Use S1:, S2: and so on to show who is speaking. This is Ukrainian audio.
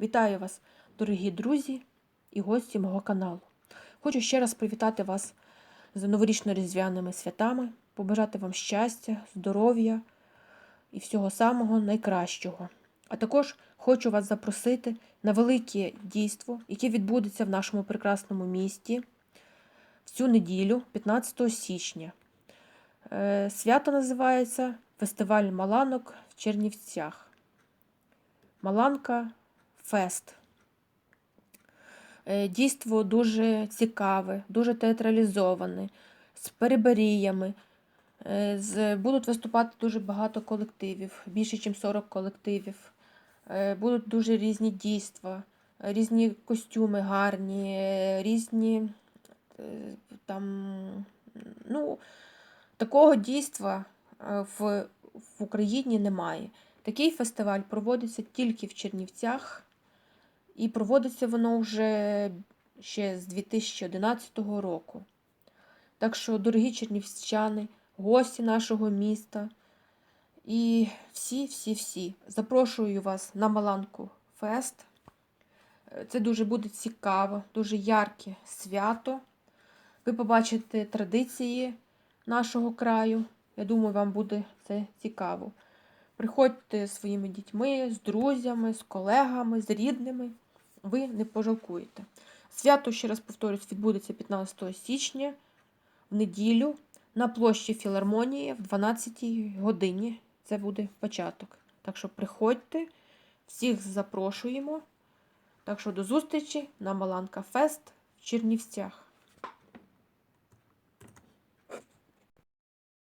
S1: Вітаю вас, дорогі друзі і гості мого каналу. Хочу ще раз привітати вас з новорічно-різдвяними святами, побажати вам щастя, здоров'я і всього самого найкращого. А також хочу вас запросити на велике дійство, яке відбудеться в нашому прекрасному місті в цю неділю, 15 січня. Е, Свято називається Фестиваль Маланок в Чернівцях. Маланка Фест. Е, Дійство дуже цікаве, дуже театралізоване, з переберіями. Е, Будуть виступати дуже багато колективів, більше, ніж 40 колективів. Е, Будуть дуже різні дійства, різні костюми гарні, різні там, ну, такого дійства в, в Україні немає. Такий фестиваль проводиться тільки в Чернівцях, і проводиться воно вже ще з 2011 року. Так що, дорогі чернівчани, гості нашого міста і всі-всі-всі, запрошую вас на Маланку Фест. Це дуже буде цікаво, дуже ярке свято. Ви побачите традиції нашого краю. Я думаю, вам буде це цікаво. Приходьте зі своїми дітьми, з друзями, з колегами, з рідними. Ви не пожалкуєте. Свято, ще раз повторюсь, відбудеться 15 січня в неділю на площі Філармонії в 12 годині. Це буде початок. Так що приходьте, всіх запрошуємо. Так що до зустрічі на Маланка Фест в Чернівцях.